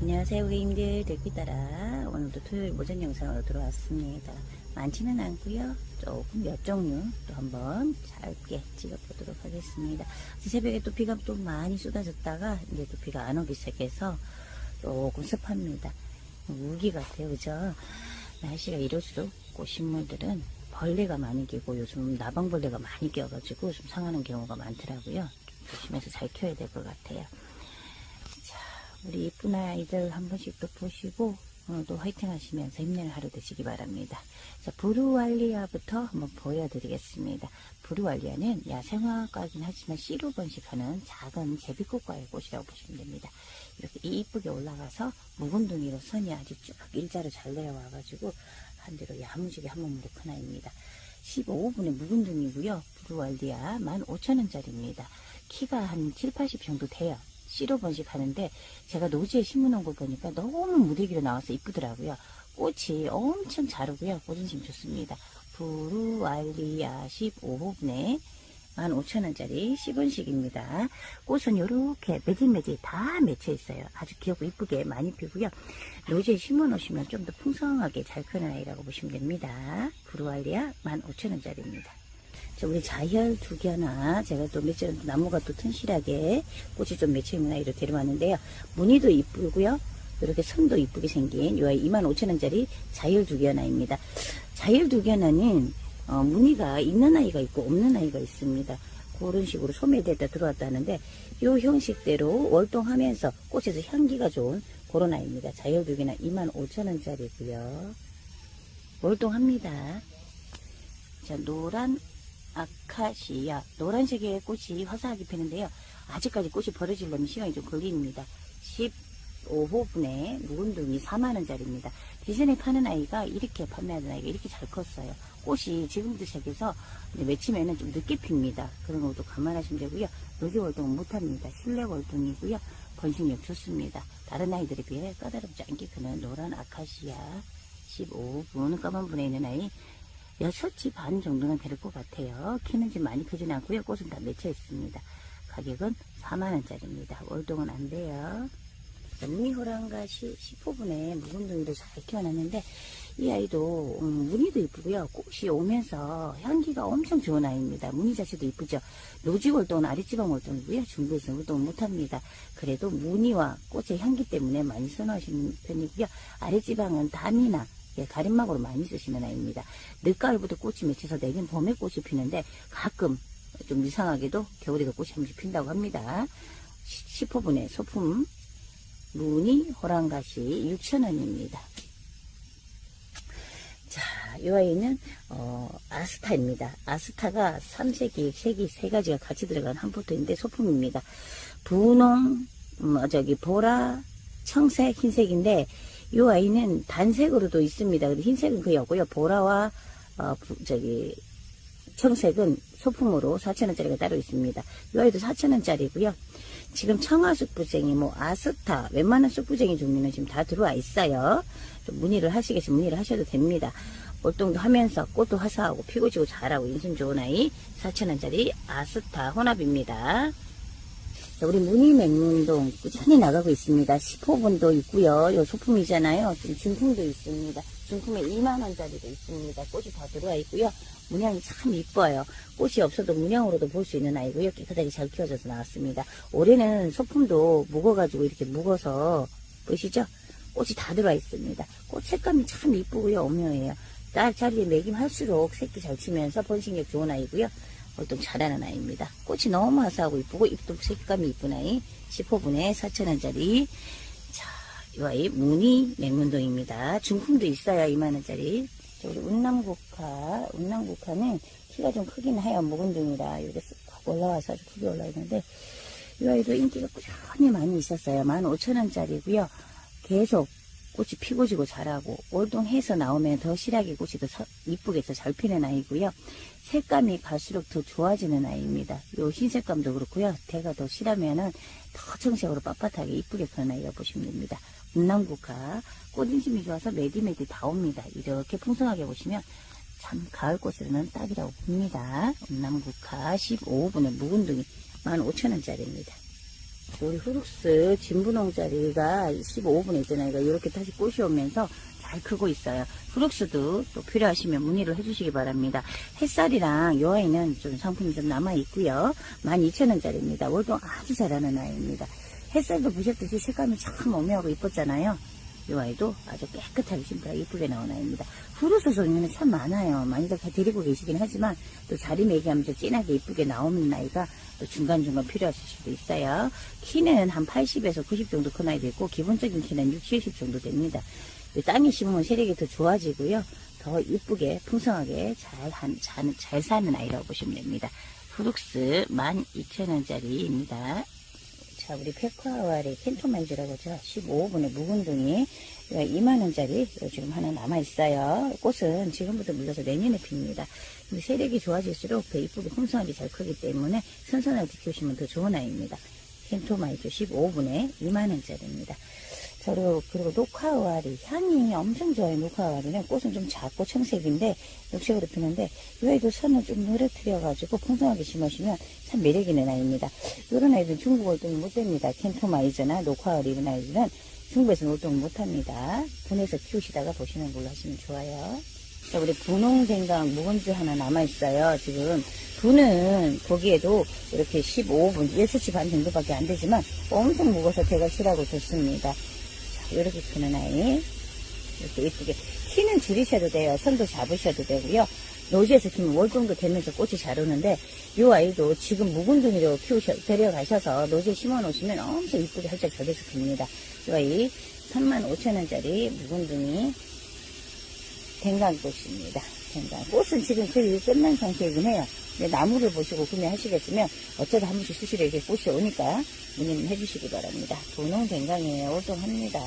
안녕하세요 고객님들. 들기따라 오늘도 토요일 모전 영상으로 들어왔습니다. 많지는 않고요. 조금 몇 종류 또 한번 짧게 찍어보도록 하겠습니다. 새벽에 또 비가 또 많이 쏟아졌다가 이제 또 비가 안 오기 시작해서 조금 습합니다. 우기 같아요. 그죠? 날씨가 이럴수록 꽃식물들은 벌레가 많이 끼고 요즘 나방벌레가 많이 껴가지고 좀 상하는 경우가 많더라고요. 좀 조심해서 잘 키워야 될 것 같아요 우리 이쁜 아이들 한 번씩 또 보시고 오늘도 화이팅 하시면서 힘내는 하루 되시기 바랍니다. 자, 부루알리아부터 한번 보여드리겠습니다. 부루알리아는 야생화과긴 하지만 씨로 번식하는 작은 제비꽃과의 꽃이라고 보시면 됩니다. 이렇게 이쁘게 올라가서 묵은 둥이로 선이 아주 쭉 일자로 잘 내려와가지고 한 대로 야무지게 한 몸으로 큰 아이입니다. 15분의 묵은 둥이고요. 부루알리아 15,000원짜리입니다. 키가 한 7, 80 정도 돼요. 씨로 번식하는데 제가 노지에 심어놓은 걸 보니까 너무 무대기로 나와서 이쁘더라고요. 꽃이 엄청 자르고요. 꽃은심 좋습니다. 부루알리아 15호분에 15,000원짜리 10원씩입니다. 꽃은 이렇게 매질매질 다 맺혀 있어요. 아주 귀엽고 이쁘게 많이 피고요. 노지에 심어 놓으시면 좀 더 풍성하게 잘 크는 아이라고 보시면 됩니다. 부루알리아 15,000원짜리입니다. 자, 우리 자혈 두 개나 제가 또 며칠 전 나무가 또 튼실하게 꽃이 좀 맺혀 있는 아이로 데려왔는데요. 무늬도 이쁘고요. 이렇게 선도 이쁘게 생긴 요 아이 25,000원짜리 자혈 두 개나입니다. 자혈 두 개나는 어, 무늬가 있는 아이가 있고 없는 아이가 있습니다. 그런 식으로 소매대에다 들어왔다 하는데 요 형식대로 월동하면서 꽃에서 향기가 좋은 그런 아이입니다. 자혈 두 개나 25,000원짜리고요. 월동합니다. 자, 노란 아카시아 노란색의 꽃이 화사하게 피는데요. 아직까지 꽃이 벌어지려면 시간이 좀 걸립니다. 15호분에 묵은둥이 4만원짜리입니다. 디즈니 파는 아이가 이렇게 판매하는 아이가 이렇게 잘 컸어요. 꽃이 지금부터 시작해서 맺히면은 좀 늦게 핍니다. 그런 것도 감안하시면 되고요. 녹이 월동은 못합니다. 실내 월동이고요. 번식력 좋습니다. 다른 아이들에 비해 까다롭지 않게 크는 노란 아카시아 15분 까만 분에 있는 아이 여섯 지반 정도는 될 것 같아요. 키는 좀 많이 크진 않고요. 꽃은 다 맺혀 있습니다. 가격은 4만원짜리입니다. 월동은 안 돼요. 무늬호랑가시 10호분에 묵은둥이를 잘 키워놨는데 이 아이도 음, 무늬도 이쁘고요. 꽃이 오면서 향기가 엄청 좋은 아이입니다. 무늬 자체도 이쁘죠. 노지 월동은 아랫지방 월동이고요. 중부에서 월동을 못합니다. 그래도 무늬와 꽃의 향기 때문에 많이 선호하시는 편이고요. 아랫지방은 담이나 예, 가림막으로 많이 쓰시는 아이입니다. 늦가을부터 꽃이 맺혀서 내긴 봄에 꽃이 피는데 가끔 좀 이상하게도 겨울에도 꽃이 한 번씩 핀다고 합니다. 10호분의 소품 무늬 호랑가시 6,000원입니다. 자, 이 아이는 어, 아스타입니다. 아스타가 3색이, 색이 세 가지가 같이 들어간 한 포트인데 소품입니다. 분홍, 음, 어, 저기 보라, 청색, 흰색인데 이 아이는 단색으로도 있습니다. 흰색은 거의 없고요. 보라와 어, 부- 저기 청색은 소품으로 4,000원짜리가 따로 있습니다. 이 아이도 4,000원짜리고요. 지금 청아쑥부쟁이, 뭐 아스타, 웬만한 쑥부쟁이 종류는 지금 다 들어와 있어요. 좀 문의를 하시겠으면 문의를 하셔도 됩니다. 월동도 하면서 꽃도 화사하고 피고 지고 잘하고 인심 좋은 아이 4,000원짜리 아스타 혼합입니다. 자, 우리 무늬맹문동 꾸준히 나가고 있습니다. 10호분도 있고요. 요 소품이잖아요. 지금 중품도 있습니다. 중품에 2만원짜리도 있습니다. 꽃이 다 들어와 있고요. 문양이 참 이뻐요. 꽃이 없어도 문양으로도 볼 수 있는 아이고요. 깨끗하게 잘 키워져서 나왔습니다. 올해는 소품도 묵어가지고 이렇게 묵어서 보시죠? 꽃이 다 들어와 있습니다. 꽃 색감이 참 이쁘고요. 오묘해요. 딸 자리에 매김할수록 색도 잘 치면서 번식력 좋은 아이고요. 월동 잘하는 아이입니다. 꽃이 너무 화사하고 이쁘고 잎도 색감이 이쁜 아이 10호분에 4,000원짜리 자, 이 아이 무늬 맹문동입니다. 중품도 있어요. 2만원짜리 자, 우리 운남국화 운남국화는 키가 좀 크긴 해요. 묵은둥이라 이렇게 쓱 올라와서 아주 크게 올라오는데 이 아이도 인기가 꾸준히 많이 있었어요. 15,000원짜리고요. 계속 꽃이 피고 지고 자라고 월동해서 나오면 더 실하게 꽃이 더 서- 이쁘게 더잘 피는 아이고요. 색감이 갈수록 더 좋아지는 아이입니다. 요 흰색감도 그렇고요. 대가 더 실하면은 더 청색으로 빳빳하게 이쁘게 아이가 보시면 됩니다. 운남국화 꽃인심이 좋아서 매디매디 다 옵니다. 이렇게 풍성하게 보시면 참 가을 꽃으로는 딱이라고 봅니다. 운남국화 15분의 묵은둥이 15,000원짜리입니다. 우리 후룩스 진분홍짜리가 15분에 있잖아요. 이렇게 다시 꽃이 오면서 잘 크고 있어요. 후룩스도 또 필요하시면 문의를 해주시기 바랍니다. 햇살이랑 요 아이는 좀 상품이 좀 남아있고요. 12,000원짜리입니다. 월동 아주 잘하는 아이입니다. 햇살도 보셨듯이 색감이 참 오묘하고 이뻤잖아요. 이 아이도 아주 깨끗하게 심플하게 이쁘게 나온 아이입니다. 후루스 종류는 참 많아요. 많이들 다 데리고 계시긴 하지만 또 자리매기하면서 진하게 이쁘게 나오는 아이가 또 중간중간 필요하실 수도 있어요. 키는 한 80에서 90 정도 큰 아이도 있고 기본적인 키는 60, 70 정도 됩니다. 이 땅에 심으면 세력이 더 좋아지고요. 더 이쁘게 풍성하게 잘, 한, 잘, 잘 사는 아이라고 보시면 됩니다. 후룩스 12,000원짜리입니다. 자, 우리 페쿠아와리 켄토만지라고 하죠. 15분의 묵은둥이 2만원짜리 지금 하나 남아있어요. 꽃은 지금부터 물러서 내년에 핍니다. 근데 세력이 좋아질수록 더 이쁘게 풍성하게 잘 크기 때문에 선선하게 키우시면 더 좋은 아이입니다. 켄토마이트 15분에 2만원짜리입니다. 저로 그리고 녹화와리 향이 엄청 좋아요. 녹화와리는 꽃은 좀 작고 청색인데 녹색으로 피는데 이 아이도 선을 좀 늘어뜨려가지고 풍성하게 심으시면 참 매력 있는 아이입니다. 이런 아이들은 중국 월동이 못 됩니다. 켄토마이즈나 녹화와리 이런 아이들은 중국에서 월동 못합니다. 분해서 키우시다가 보시는 걸로 하시면 좋아요. 자, 우리 분홍생강 묵은주 하나 남아있어요. 지금 분은 거기에도 이렇게 15분, 6시 반 정도밖에 안 되지만 엄청 무거워서 제가 실하고 좋습니다. 이렇게 크는 아이. 이렇게 예쁘게 키는 줄이셔도 돼요. 선도 잡으셔도 되고요. 노지에서 키면 월동도 되면서 꽃이 잘 오는데 이 아이도 지금 묵은둥이로 키우셔 데려가셔서 노지에 심어 놓으시면 엄청 이쁘게 활짝 젖어서 큽니다. 이 아이 35,000원짜리 묵은둥이 댕강꽃입니다 댕강 꽃은 지금 거의 끝난 상태이긴 해요 근데 나무를 보시고 구매하시겠으면 어쩌다 한 번씩 수시로 이렇게 꽃이 오니까 문의는 해주시기 바랍니다. 분홍 댕강이에요. 월동합니다.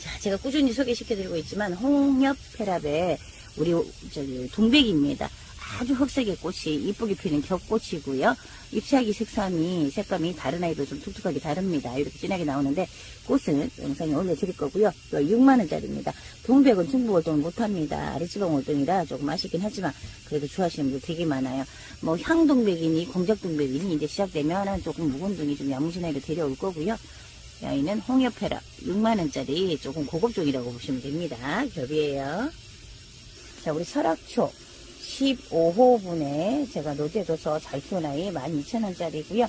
자, 제가 꾸준히 소개시켜드리고 있지만 홍엽 페랍의 우리 저기 동백입니다. 아주 흑색의 꽃이 이쁘게 피는 겹꽃이고요. 잎사귀 색감이 색감이 다른 아이도 좀 독특하게 다릅니다. 이렇게 진하게 나오는데 꽃은 영상에 올려드릴 거고요. 6만 원짜리입니다. 동백은 중국 월동을 못합니다. 아래지방 월동이라 조금 아쉽긴 하지만 그래도 좋아하시는 분들 되게 많아요. 뭐 향동백이니 공작동백이니 이제 시작되면은 조금 묵은 둥이 좀 야무진 아이로 데려올 거고요. 이 아이는 홍엽페라 6만 원짜리 조금 고급종이라고 보시면 됩니다. 겹이에요. 자, 우리 설악초 15호분에 제가 노제줘서 잘 키운 아이 12,000원짜리고요.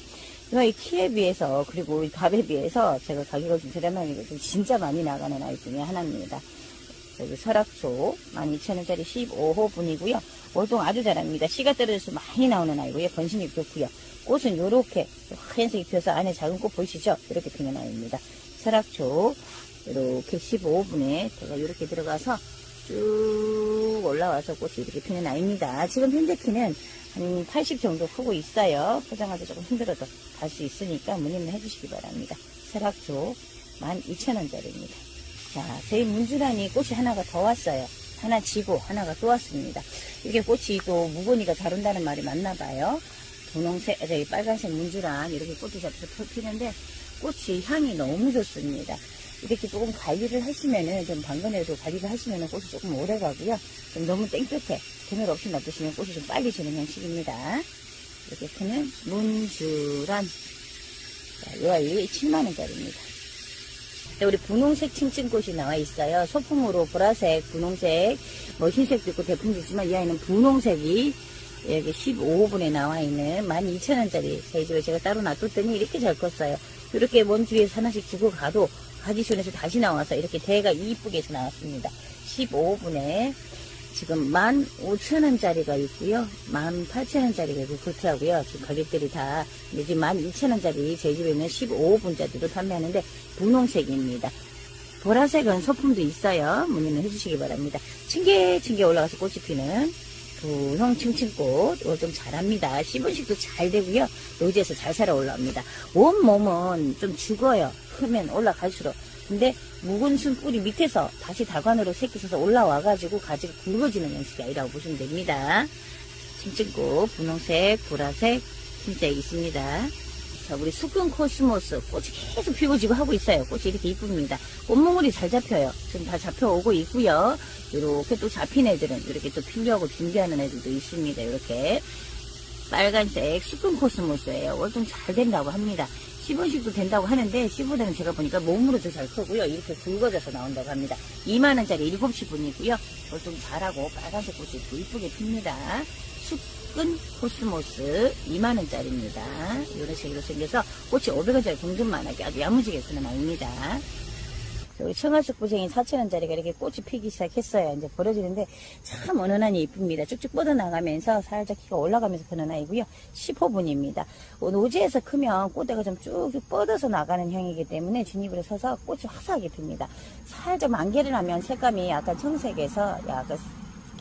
이 키에 비해서 그리고 이 값에 비해서 제가 가격을 좀 저렴하게 좀 진짜 많이 나가는 아이 중에 하나입니다. 여기 설악초 12,000원짜리 15호분이고요. 월동 아주 잘합니다. 씨가 떨어져서 많이 나오는 아이고요. 번심이 좋고요. 꽃은 요렇게 하얀색이 피어서 안에 작은 꽃 보이시죠? 이렇게 피는 아이입니다. 설악초 이렇게 15분에 제가 이렇게 들어가서 쭉 올라와서 꽃이 이렇게 피는 아이입니다. 지금 현재 키는 한 80 정도 크고 있어요. 포장하기 조금 힘들어도 갈 수 있으니까 문의는 해주시기 바랍니다. 설악초 12,000원짜리입니다. 자, 저희 문주란이 꽃이 하나가 더 왔어요. 하나 지고 하나가 또 왔습니다. 이게 꽃이 또잘 온다는 말이 맞나 봐요. 분홍색, 저기 빨간색 문주란 이렇게 꽃이 잡혀서 피는데 꽃이 향이 너무 좋습니다. 이렇게 조금 관리를 하시면은 좀 방건에도 관리를 하시면은 꽃이 조금 오래 가고요. 좀 너무 땡볕에 그늘 없이 놔두시면 꽃이 좀 빨리 지는 형식입니다. 이렇게 크는 문주란. 자, 이 아이 7만원짜리입니다. 네, 우리 분홍색 칭칭꽃이 나와 있어요. 소품으로 보라색, 분홍색, 뭐 흰색도 있고 대품도 있지만 이 아이는 분홍색이 여기 15호분에 나와 있는 12,000원짜리 저희 집에 제가 따로 놔뒀더니 이렇게 잘 컸어요. 이렇게 먼 주위에서 하나씩 주고 가도 가기 전에서 다시 나와서 이렇게 대가 이쁘게 해서 나왔습니다. 15분에 지금 15,000원짜리가 있고요. 18,000원짜리가 있고 그렇게 하고요. 지금 가격들이 다 이제 지금 12,000원짜리 저희 집에는 15분짜리로 판매하는데 분홍색입니다. 보라색은 소품도 있어요. 문의는 해주시기 바랍니다. 층계층계 올라가서 꽃이 피는 분홍 층층꽃 이거 좀 잘합니다. 씨분식도 잘 되고요. 노지에서 잘 살아 올라옵니다. 온몸은 좀 죽어요. 크면 올라갈수록. 근데 묵은 순 뿌리 밑에서 다시 다관으로 새끼서서 올라와가지고 가지가 굵어지는 형식이 아니라고 보시면 됩니다. 층층꽃 분홍색, 보라색, 흰색 있습니다. 자, 우리 수근 코스모스 꽃이 계속 피고 지고 하고 있어요. 꽃이 이렇게 이쁩니다. 꽃몽울이 잘 잡혀요. 지금 다 잡혀오고 있고요. 이렇게 또 잡힌 애들은 이렇게 또 피려고 준비하는 애들도 있습니다. 이렇게 빨간색 수근 코스모스예요. 월동 잘 된다고 합니다. 10원씩도 된다고 하는데 10원에는 제가 보니까 몸으로도 잘 크고요. 이렇게 굵어져서 나온다고 합니다. 2만원짜리 7시 분이고요. 월동 잘하고 빨간색 꽃이 또 이쁘게 핍니다. 숙 근 코스모스 2만원짜리입니다. 이런 식으로 생겨서 꽃이 500원짜리 동전만하게 아주 야무지게 크는 아입니다. 우리 청아숙 부생이 4천원짜리가 이렇게 꽃이 피기 시작했어요. 이제 버려지는데 참 은은하니 이쁩니다. 쭉쭉 뻗어나가면서 살짝 키가 올라가면서 크는 아이고요. 15분입니다. 노지에서 크면 꽃대가 좀 쭉쭉 뻗어서 나가는 형이기 때문에 진입을 서서 꽃이 화사하게 핍니다. 살짝 만개를 하면 색감이 약간 청색에서 약간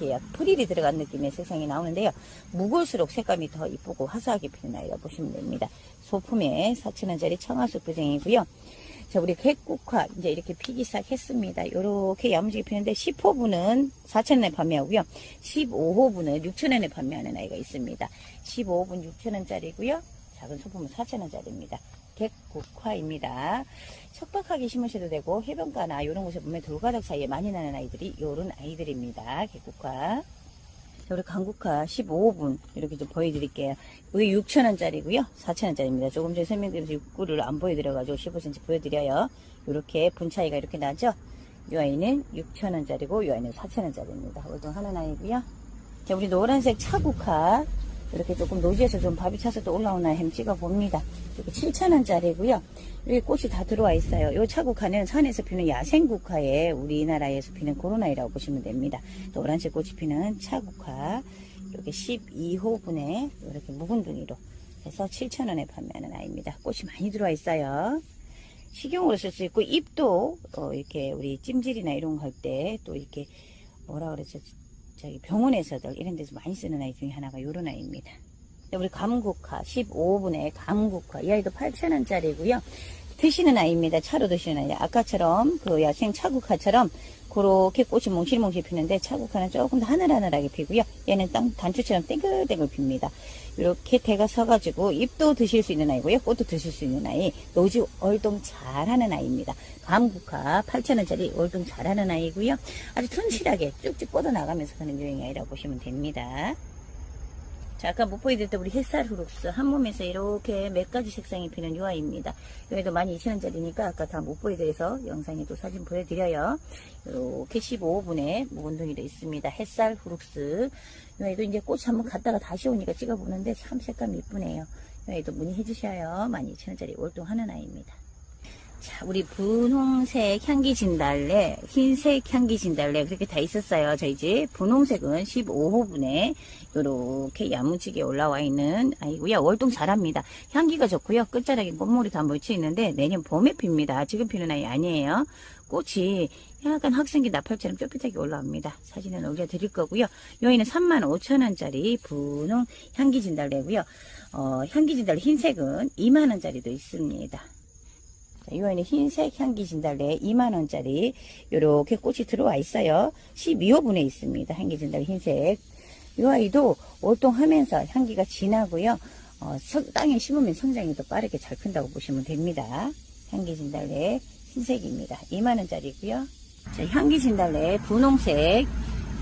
이렇게 약 프릴이 들어간 느낌의 색상이 나오는데요. 묵을수록 색감이 더 이쁘고 화사하게 아이라 보시면 됩니다. 소품의 4천원짜리 청아숙 부생이고요. 자, 우리 객국화 이제 이렇게 피기 시작했습니다. 요렇게 야무지게 피는데 10호분은 4,000원에 판매하고요. 15호분은 6,000원에 판매하는 아이가 있습니다. 15호분 6,000원짜리고요. 작은 소품은 4,000원짜리입니다. 객국화입니다. 척박하게 심으셔도 되고 해변가나 이런 곳에 보면 돌가닥 사이에 많이 나는 아이들이 요런 아이들입니다. 객국화. 자, 우리 강국화 15분 이렇게 좀 보여드릴게요. 이게 6,000원짜리고요. 4,000원짜리입니다. 조금 전에 설명드리면서 입구를 안 보여드려가지고 15cm 보여드려요. 이렇게 분 차이가 이렇게 나죠? 이 아이는 6,000원짜리고 이 아이는 4,000원짜리입니다. 월등 하는 아이고요. 자, 우리 노란색 차국화 이렇게 조금 노지에서 좀 밥이 차서 또 올라오나 햄 찍어 봅니다. 이렇게 7,000원짜리고요. 여기 꽃이 다 들어와 있어요. 이 차국화는 산에서 피는 야생국화에 우리나라에서 피는 코로나이라고 보시면 됩니다. 노란색 꽃이 피는 차국화 이렇게 12호분에 이렇게 묵은둥이로 해서 7,000원에 판매하는 아이입니다. 꽃이 많이 들어와 있어요. 식용으로 쓸 수 있고 잎도 어, 이렇게 우리 찜질이나 이런 거 할 때 또 이렇게 뭐라 그랬죠? 저기 병원에서들 이런 데서 많이 쓰는 아이 중에 하나가 요런 아이입니다. 네, 우리 감국화 15분의 감국화 이 아이도 8,000원짜리고요. 드시는 아이입니다. 차로 드시는 아이. 아까처럼 그 야생 차국화처럼 그렇게 꽃이 몽실몽실 피는데 차국화는 조금 더 하늘하늘하게 피고요. 얘는 땅 단추처럼 땡글땡글 핍니다. 이렇게 대가 서가지고 잎도 드실 수 있는 아이고요. 꽃도 드실 수 있는 아이. 노지 월동 잘하는 아이입니다. 감국화 8,000원짜리 월동 잘하는 아이고요. 아주 튼실하게 쭉쭉 뻗어나가면서 가는 유행이 아이라고 보시면 됩니다. 자, 아까 못 보여드렸던 우리 햇살 후룩스 한 몸에서 이렇게 몇 가지 색상이 피는 요 아이입니다. 여기도 12,000원짜리니까 아까 다 못 보여드려서 영상에 또 사진 보여드려요. 이렇게 15분에 묵은둥이도 있습니다. 햇살 후룩스. 요 아이도 이제 꽃 한번 갔다가 다시 오니까 찍어보는데 참 색감이 이쁘네요. 요 아이도 문의해 주셔요. 12,000원짜리 월동하는 아이입니다. 자, 우리 분홍색 향기 진달래, 흰색 향기 진달래 그렇게 다 있었어요. 저희 집 분홍색은 15호분에 이렇게 야무지게 올라와 있는 아이고요. 월동 잘합니다. 향기가 좋고요. 끝자락에 꽃물이 다 묻혀 있는데 내년 봄에 핍니다. 지금 피는 아이 아니에요. 꽃이 약간 학생기 나팔처럼 뾰뾰하게 올라옵니다. 사진은 올려드릴 거고요. 여기는 35,000원짜리 분홍 향기 진달래고요. 어, 향기 진달래 흰색은 2만원짜리도 있습니다. 자, 이 아이는 흰색 향기 진달래 2만원짜리 요렇게 꽃이 들어와 있어요. 12호분에 있습니다. 향기 진달래 흰색. 이 아이도 월동하면서 향기가 진하고요. 어, 성- 땅에 심으면 성장이 더 빠르게 잘 큰다고 보시면 됩니다. 향기 진달래 흰색입니다. 2만원짜리고요. 자, 향기 진달래 분홍색.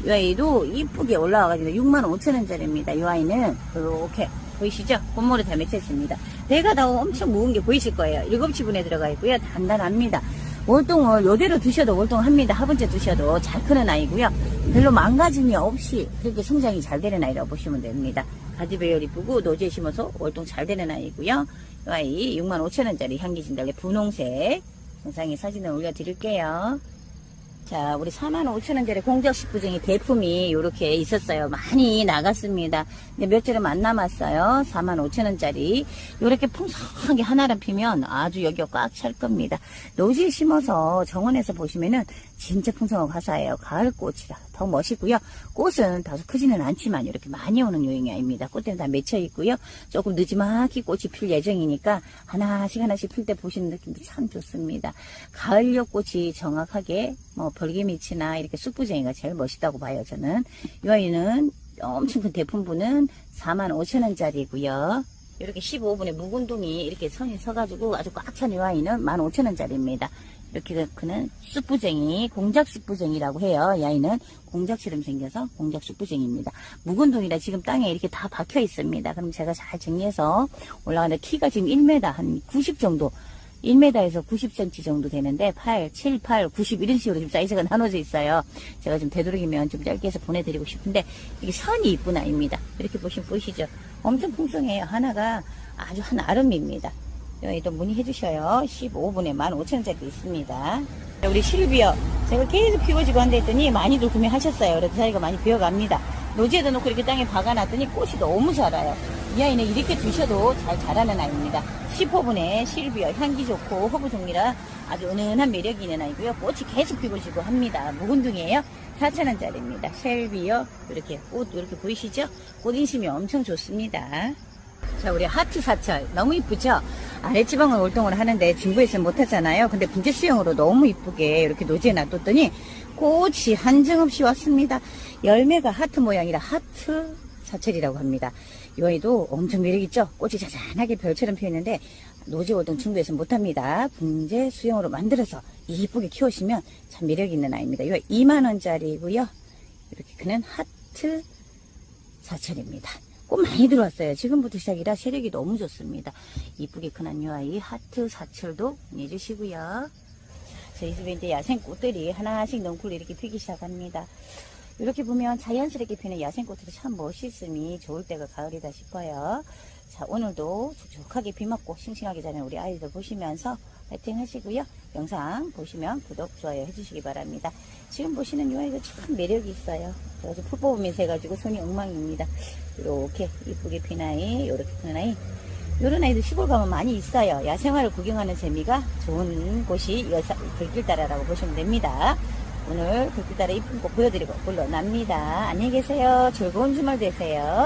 이 아이도 이쁘게 올라와가지고 6만 5천원짜리입니다. 이 아이는 이렇게 보이시죠? 꽃모를 다 맺혔습니다. 배가 다 엄청 무거운 게 보이실 거예요. 일곱 지분에 들어가 있고요. 단단합니다. 월동을 요대로 드셔도 월동합니다. 화분째 드셔도 잘 크는 아이고요. 별로 망가짐이 없이 그렇게 성장이 잘 되는 아이라고 보시면 됩니다. 가지 배열 이쁘고 노지에 심어서 월동 잘 되는 아이고요. 이 아이 6만 5천원짜리 향기 진달래 분홍색 영상에 사진을 올려드릴게요. 자, 우리 45,000원짜리 공작식 부쟁이 대품이 이렇게 있었어요. 많이 나갔습니다. 근데 며칠은 안 남았어요. 45,000원짜리. 이렇게 풍성하게 하나를 피면 아주 여기가 꽉 찰 겁니다. 노지에 심어서 정원에서 보시면은 진짜 풍성하고 화사해요. 가을 꽃이라 더 멋있고요. 꽃은 다소 크지는 않지만 이렇게 많이 오는 요행이 아닙니다. 꽃대는 다 맺혀 있고요. 조금 늦지막히 꽃이 필 예정이니까 하나씩 하나씩 필 때 보시는 느낌도 참 좋습니다. 가을녘 꽃이 정확하게 뭐 벌개미치나 이렇게 쑥부쟁이가 제일 멋있다고 봐요. 저는 이 아이는 엄청 큰 대품분은 45,000원짜리고요. 이렇게 15분에 묵은둥이 이렇게 선이 서가지고 아주 꽉 찬이 아이는 15,000원짜리입니다. 이렇게 그는 쑥부쟁이, 공작 쑥부쟁이라고 해요. 이 아이는 공작처럼 생겨서 공작 쑥부쟁이입니다. 묵은 동이라 지금 땅에 이렇게 다 박혀 있습니다. 그럼 제가 잘 정리해서 올라가는데 키가 지금 1m 한 90 정도 1m에서 90cm 정도 되는데 8, 7, 8, 90 이런 식으로 지금 사이즈가 나눠져 있어요. 제가 좀 되도록이면 좀 짧게 해서 보내드리고 싶은데 이게 선이 이쁜 아이입니다. 이렇게 보시면 보이시죠? 엄청 풍성해요. 하나가 아주 한 아름입니다. 여기도 문의해 주셔요. 15분에 15,000원짜리도 있습니다. 우리 실비어 제가 계속 피워지고 한다 했더니 많이들 구매하셨어요. 그래서 자기가 많이 비어갑니다. 노지에다 놓고 이렇게 땅에 박아놨더니 꽃이 너무 자라요. 이 아이는 이렇게 두셔도 잘 자라는 아이입니다. 10호분에 실비어 향기 좋고 허브 종류라 아주 은은한 매력이 있는 아이고요. 꽃이 계속 피고 지고 합니다. 묵은둥이에요. 4,000원짜리입니다. 쉘비어 이렇게 꽃 이렇게 보이시죠? 꽃 인심이 엄청 좋습니다. 자, 우리 하트 사철. 너무 이쁘죠? 아랫지방을 월동을 하는데 진부에서 못하잖아요. 근데 분재 수영으로 너무 이쁘게 이렇게 노지에 놔뒀더니 꽃이 한정없이 왔습니다. 열매가 하트 모양이라 하트 사철이라고 합니다. 이 아이도 엄청 매력있죠? 꽃이 자잔하게 별처럼 피었는데 노지 월동 중부에서 못합니다. 분재 수영으로 만들어서 이쁘게 키우시면 참 매력있는 아이입니다. 이거 2만원짜리고요. 이렇게 그는 하트 사철입니다. 꽃 많이 들어왔어요. 지금부터 시작이라 세력이 너무 좋습니다. 이쁘게 큰한 요 아이 하트 사철도 내주시고요. 저희 집에 이제 야생 꽃들이 하나씩 넝쿨 이렇게 피기 시작합니다. 이렇게 보면 자연스럽게 피는 야생 꽃들이 참 멋있음이 좋을 때가 가을이다 싶어요. 자, 오늘도 촉촉하게 비 맞고 싱싱하게 자는 우리 아이들 보시면서 파이팅 하시고요. 영상 보시면 구독, 좋아요 해주시기 바랍니다. 지금 보시는 이 아이가 참 매력이 있어요. 그래서 풀 뽑으면서 해가지고 손이 엉망입니다. 이렇게 이쁘게 핀 아이, 이렇게 핀 아이. 이런 아이들 시골 가면 많이 있어요. 야생화를 구경하는 재미가 좋은 곳이 여사, 들길따라라고 보시면 됩니다. 오늘 들길따라 이쁜 꽃 보여드리고 물러납니다. 안녕히 계세요. 즐거운 주말 되세요.